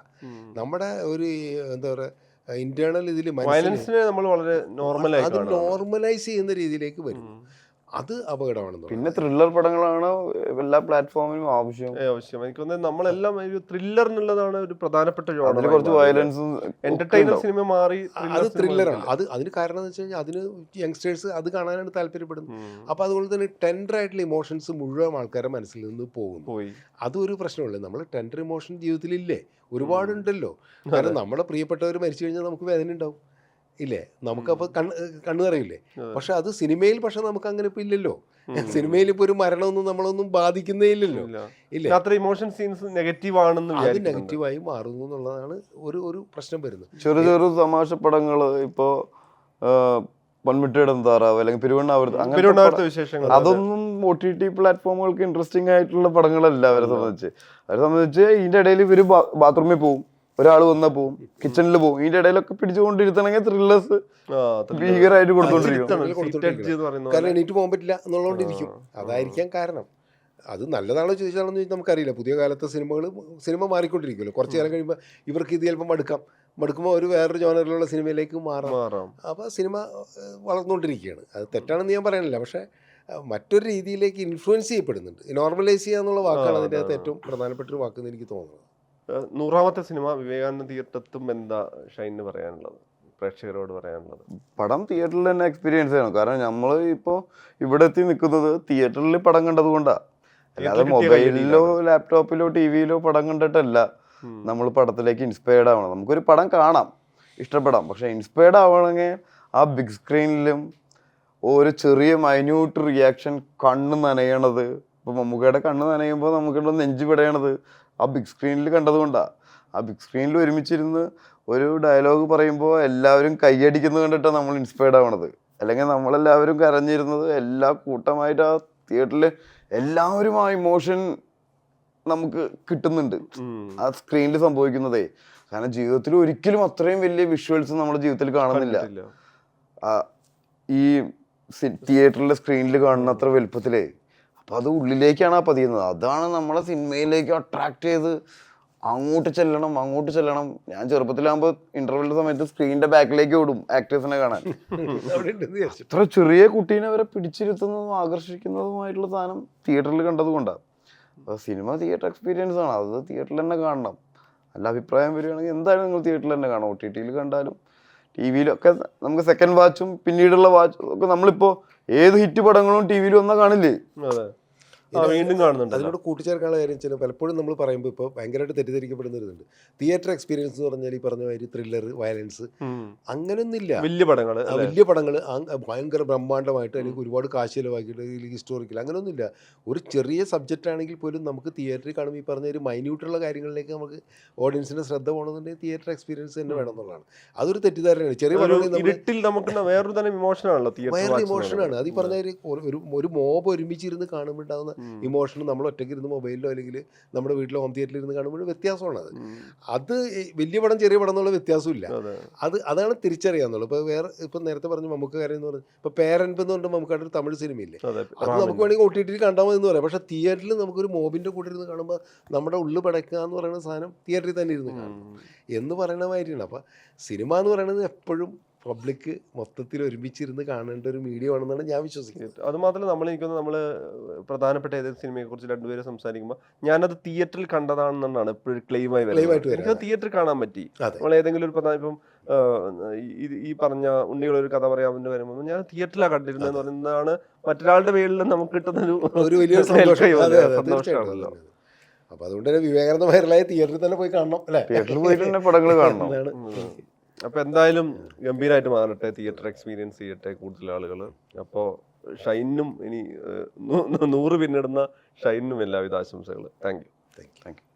നമ്മുടെ ഒരു എന്താ പറയുക ഇന്റേണൽ ഇതിൽ വയലൻസിനെ നമ്മൾ വളരെ അത് നോർമലൈസ് ചെയ്യുന്ന രീതിയിലേക്ക് വരും. അത് അപകടമാണെന്ന് പിന്നെ ത്രില്ലർ പടങ്ങളാണ് എല്ലാ പ്ലാറ്റ്ഫോമിനും ആവശ്യം. ആവശ്യം. എനിക്ക് തോന്നുന്നത് നമ്മളെല്ലാം ഒരു ത്രില്ലറിനുള്ളതാണ് ഒരു പ്രധാനപ്പെട്ട അതിൽ കുറച്ച് വയലൻസും എന്റർടൈനർ സിനിമ മാറി അത് ത്രില്ലറാണ് അത് അതിന് കാരണം എന്ന് വെച്ച് കഴിഞ്ഞാൽ അതിന് യങ്സ്റ്റേഴ്സ് അത് കാണാനാണ് താല്പര്യപ്പെടുന്നത്. അപ്പോൾ അതുപോലെ തന്നെ ടെൻഡർ ആയിട്ടുള്ള ഇമോഷൻസ് മുഴുവൻ ആൾക്കാരുടെ മനസ്സിൽ നിന്ന് പോകുന്നു. അതൊരു പ്രശ്നമുള്ളൂ നമ്മൾ ടെൻഡർ ഇമോഷൻ ജീവിതത്തിലില്ലേ? ഒരുപാടുണ്ടല്ലോ. കാരണം നമ്മളെ പ്രിയപ്പെട്ടവർ മരിച്ചു കഴിഞ്ഞാൽ നമുക്ക് വേദന ഉണ്ടാവും ഇല്ലേ? നമുക്കപ്പോൾ കണ്ണ് കണ്ണു നിറയില്ലേ? പക്ഷെ അത് സിനിമയിൽ പക്ഷെ നമുക്ക് അങ്ങനെ ഇപ്പം ഇല്ലല്ലോ. സിനിമയിൽ ഇപ്പോൾ ഒരു മരണമൊന്നും നമ്മളൊന്നും ബാധിക്കുന്നേ ഇല്ലല്ലോ. ഇല്ല. അത്ര ഇമോഷൻ സീൻസ് നെഗറ്റീവ് ആണെന്ന് അത് നെഗറ്റീവായി മാറുന്നു എന്നുള്ളതാണ് ഒരു ഒരു പ്രശ്നം വരുന്നത്. ചെറു ചെറു തമാശ പടങ്ങൾ ഇപ്പോൾ പൊന്മിട്ടയുടെ താറാവ് അല്ലെങ്കിൽ പെരുവണ്ണാമത്തെ വിശേഷങ്ങൾ അതൊന്നും ഒ ടി ടി പ്ലാറ്റ്ഫോമുകൾക്ക് ഇൻട്രസ്റ്റിംഗ് ആയിട്ടുള്ള പടങ്ങളല്ല അവരെ സംബന്ധിച്ച്. അവരെ സംബന്ധിച്ച് ഇതിന്റെ ഇടയിൽ ഇവർ ബാത്റൂമിൽ പോവും. ഒരാൾ വന്നാ പോവും കിച്ചണിൽ പോവും. ഇതിന്റെ ഇടയിലൊക്കെ പിടിച്ചുകൊണ്ടിരുത്തണമെങ്കിൽ ത്രില്ലേഴ്സ് ഭീകരമായിട്ട് കൊടുത്തോണ്ടിരിക്കും. കാരണം എണീറ്റ് പോകാൻ പറ്റില്ല എന്നുള്ളതുകൊണ്ടിരിക്കും. അതായിരിക്കാം കാരണം. അത് നല്ലതാണോ ചോദിച്ചാണെന്ന് ചോദിച്ചാൽ നമുക്കറിയില്ല. പുതിയ കാലത്തെ സിനിമകൾ സിനിമ മാറിക്കൊണ്ടിരിക്കുമല്ലോ. കുറച്ച് കാലം കഴിയുമ്പോൾ ഇവർക്ക് ഇത് ചിലപ്പോൾ മടുക്കാം. മടുക്കുമ്പോൾ ഒരു വേറൊരു ജോണറിലുള്ള സിനിമയിലേക്ക് മാറാം. മാറാം. അപ്പോൾ സിനിമ വളർന്നുകൊണ്ടിരിക്കുകയാണ്. അത് തെറ്റാണെന്ന് ഞാൻ പറയണില്ല പക്ഷേ മറ്റൊരു രീതിയിലേക്ക് ഇൻഫ്ലുവൻസ് ചെയ്യപ്പെടുന്നുണ്ട്. നോർമലൈസ് ചെയ്യുക എന്നുള്ള വാക്കാണ് അതിന്റെ അകത്ത് ഏറ്റവും പ്രധാനപ്പെട്ട ഒരു വാക്കെന്ന് എനിക്ക് തോന്നുന്നത്. നൂറാമത്തെ സിനിമ വിവേകാനന്ദ തീർത്ഥത്തും എന്താ ഷൈന് പറയാനുള്ളത്? പ്രേക്ഷകരോട് പറയാനുള്ളത്? പടം തിയേറ്ററിൽ തന്നെ എക്സ്പീരിയൻസ് ചെയ്യണം കാരണം നമ്മൾ ഇപ്പോൾ ഇവിടെ എത്തി നിൽക്കുന്നത് തിയേറ്ററിൽ പടം കണ്ടത് കൊണ്ടാണ് അല്ലാതെ മൊബൈലിലോ ലാപ്ടോപ്പിലോ ടി വിയിലോ പടം കണ്ടിട്ടല്ല നമ്മൾ പടത്തിലേക്ക് ഇൻസ്പയർഡ് ആവണം നമുക്കൊരു പടം കാണാം. ഇഷ്ടപ്പെടാം. പക്ഷെ ഇൻസ്പയർഡ് ആവണമെങ്കിൽ ആ ബിഗ് സ്ക്രീനിലും ഒരു ചെറിയ മൈന്യൂട്ട് റിയാക്ഷൻ കണ്ണ് നനയണത്. ഇപ്പം മമ്മൂക്കയുടെ കണ്ണ് നനയുമ്പോൾ നമുക്കുള്ള നെഞ്ചു പിടയണത്. ആ ബിഗ് സ്ക്രീനിൽ കണ്ടതുകൊണ്ടാണ് ആ ബിഗ് സ്ക്രീനിൽ ഒരുമിച്ചിരുന്ന് ഒരു ഡയലോഗ് പറയുമ്പോൾ എല്ലാവരും കൈയടിക്കുന്നത് കണ്ടിട്ടാണ് നമ്മൾ ഇൻസ്പയർഡ് ആവണത്. അല്ലെങ്കിൽ നമ്മളെല്ലാവരും കരഞ്ഞിരുന്നത് എല്ലാ കൂട്ടമായിട്ട് ആ തിയേറ്ററിൽ എല്ലാവരും ആ ഇമോഷൻ നമുക്ക് കിട്ടുന്നുണ്ട്. ആ സ്ക്രീനിൽ സംഭവിക്കുന്നതേ. കാരണം ജീവിതത്തിൽ ഒരിക്കലും അത്രയും വലിയ വിഷ്വൽസ് നമ്മുടെ ജീവിതത്തിൽ കാണുന്നില്ല. ഈ തിയേറ്ററിലെ സ്ക്രീനിൽ കാണുന്ന അത്ര വലുപ്പത്തിലേ അപ്പൊ അത് ഉള്ളിലേക്കാണ് ആ പതിയുന്നത്. അതാണ് നമ്മളെ സിനിമയിലേക്ക് അട്രാക്ട് ചെയ്ത് അങ്ങോട്ട് ചെല്ലണം അങ്ങോട്ട് ചെല്ലണം. ഞാൻ ചെറുപ്പത്തിലാകുമ്പോൾ ഇന്റർവെല്ലിന്റെ സമയത്ത് സ്ക്രീനിന്റെ ബാക്കിലേക്ക് ഓടും ആക്ടേഴ്സിനെ കാണാൻ. ഇത്ര ചെറിയ കുട്ടീനെ വരെ പിടിച്ചിരുത്തുന്നതും ആകർഷിക്കുന്നതുമായിട്ടുള്ള സാധനം തിയേറ്ററിൽ കണ്ടതുകൊണ്ടാണ് അപ്പോൾ സിനിമ തിയേറ്റർ എക്സ്പീരിയൻസ് ആണ്. അത് തിയേറ്ററിൽ തന്നെ കാണണം. നല്ല അഭിപ്രായം വരികയാണെങ്കിൽ എന്തായാലും നിങ്ങൾ തിയേറ്ററിൽ തന്നെ കാണാം ഒ ടി ടിയിൽ കണ്ടാലും ടി വിയിലൊക്കെ നമുക്ക് സെക്കൻഡ് വാച്ചും പിന്നീടുള്ള വാച്ചും ഒക്കെ നമ്മളിപ്പോൾ ഏത് ഹിറ്റ് പടങ്ങളും ടി വിയിൽ വന്നാൽ കാണില്ലേ? വീണ്ടും കാണുന്നുണ്ട് അതിനോട് കൂട്ടിച്ചേർക്കാനുള്ള കാര്യം വെച്ചാൽ പലപ്പോഴും നമ്മൾ പറയുമ്പോൾ ഇപ്പോൾ ഭയങ്കരമായിട്ട് തെറ്റിദ്ധരിക്കപ്പെടുന്ന ഒരു ഇതുണ്ട് തിയേറ്റർ എക്സ്പീരിയൻസ് എന്ന് പറഞ്ഞാൽ ഈ പറഞ്ഞ മാതിരി ത്രില്ലർ വയലൻസ് അങ്ങനെയൊന്നുമില്ല വലിയ പടങ്ങൾ വലിയ പടങ്ങൾ ഭയങ്കര ബ്രഹ്മാണ്ഡമായിട്ട് അല്ലെങ്കിൽ ഒരുപാട് കാശ് ചിലവാക്കിയിട്ട് അല്ലെങ്കിൽ ഹിസ്റ്റോറിക്കൽ അങ്ങനെയൊന്നുമില്ല ഒരു ചെറിയ സബ്ജക്റ്റ് ആണെങ്കിൽ പോലും നമുക്ക് തിയേറ്ററിൽ കാണുമ്പോൾ ഈ പറഞ്ഞ ഒരു മൈന്യൂട്ടുള്ള കാര്യങ്ങളിലേക്ക് നമുക്ക് ഓഡിയൻസിന്റെ ശ്രദ്ധ പോകണമെന്നുണ്ടെങ്കിൽ തിയേറ്റർ എക്സ്പീരിയൻസ് തന്നെ വേണം എന്നുള്ളതാണ്. അതൊരു തെറ്റിദ്ധാരണയാണ്. ചെറിയ ഇരുട്ടിൽ നമുക്ക് വേറൊരു തരം ഇമോഷനാണല്ലോ വേറൊരു ഇമോഷനാണ് അത് ഈ പറഞ്ഞ ഒരു ഒരു മോബ് ഒരുമിച്ചിരുന്ന് കാണുമ്പോൾ ഇമോഷൻ നമ്മൾ ഒറ്റയ്ക്ക് ഇരുന്ന് മൊബൈലിലോ അല്ലെങ്കിൽ നമ്മുടെ വീട്ടിലെ ഹോം തിയേറ്ററിൽ ഇരുന്ന് കാണുമ്പോൾ വ്യത്യാസമാണ് അത് വലിയ പടം ചെറിയ പടം എന്നുള്ള വ്യത്യാസമില്ല. അതെ. അത് അതാണ് തിരിച്ചറിയാന്നുള്ളത്. ഇപ്പോൾ വേറെ ഇപ്പം നേരത്തെ പറഞ്ഞു നമുക്ക് കാര്യം എന്ന് പറഞ്ഞു ഇപ്പോൾ പേരൻപ് എന്ന് പറഞ്ഞിട്ട് നമുക്ക് ഒരു തമിഴ് സിനിമയില്ലേ? അതെ നമുക്ക് വേണമെങ്കിൽ ഒ ടി ടിയിൽ കണ്ടാൽ മതി എന്ന് പറയാം. പക്ഷേ തിയേറ്ററിൽ നമുക്കൊരു മോബിന്റെ കൂടെ ഇരുന്ന് കാണുമ്പോൾ നമ്മുടെ ഉള്ളു പടക്കുക എന്ന് പറയുന്ന സാധനം തിയേറ്ററിൽ തന്നെ ഇരുന്ന് കാണും. എന്ന് പറയുന്ന മാതിരിയാണ്. അപ്പോൾ സിനിമ എന്ന് പറയുന്നത് എപ്പോഴും പബ്ലിക് മൊത്തത്തിൽ ഒരുമിച്ചിരുന്ന് കാണേണ്ട ഒരു മീഡിയ ആണെന്നാണ് ഞാൻ വിശ്വസിക്കുന്നത്. അതുമാത്രമല്ല നമ്മൾ എനിക്കൊന്ന് നമ്മൾ പ്രധാനപ്പെട്ട ഏതൊരു സിനിമയെ കുറിച്ച് രണ്ടുപേരും സംസാരിക്കുമ്പോൾ ഞാനത് തിയേറ്ററിൽ കണ്ടതാണെന്നാണ് എപ്പോഴും ക്ലെയിമായി വരുന്നത്. വരാം. എനിക്ക് തിയേറ്ററിൽ കാണാൻ പറ്റി. നമ്മൾ ഏതെങ്കിലും ഒരു പ്രധാന ഇപ്പം ഈ- പറഞ്ഞ ഉണ്ണികൾ ഒരു കഥ പറയാമെന്ന് വരുമ്പോൾ ഞാൻ തിയേറ്ററിലാണ് കണ്ടിരുന്നതെന്ന് പറയുന്നതാണ് മറ്റൊരാളുടെ പേരിൽ നമുക്ക് കിട്ടുന്ന ഒരു വലിയ സന്തോഷമാണല്ലോ അപ്പൊ അതുകൊണ്ട് തന്നെ വിവേകാനന്ദ വൈറലായ തിയേറ്ററിൽ തന്നെ പോയി കാണണം അല്ലേ? തിയേറ്ററിൽ പോയിട്ട് തന്നെ പടങ്ങൾ കാണണം. അപ്പൊ എന്തായാലും ഗംഭീരമായിട്ട് മാറട്ടെ തിയേറ്റർ എക്സ്പീരിയൻസ് ചെയ്യട്ടെ കൂടുതൽ ആളുകൾ അപ്പോൾ ഷൈനും ഇനി നൂറ് പിന്നിടുന്ന ഷൈനും എല്ലാവിധ ആശംസകൾ താങ്ക് യു. Thank you.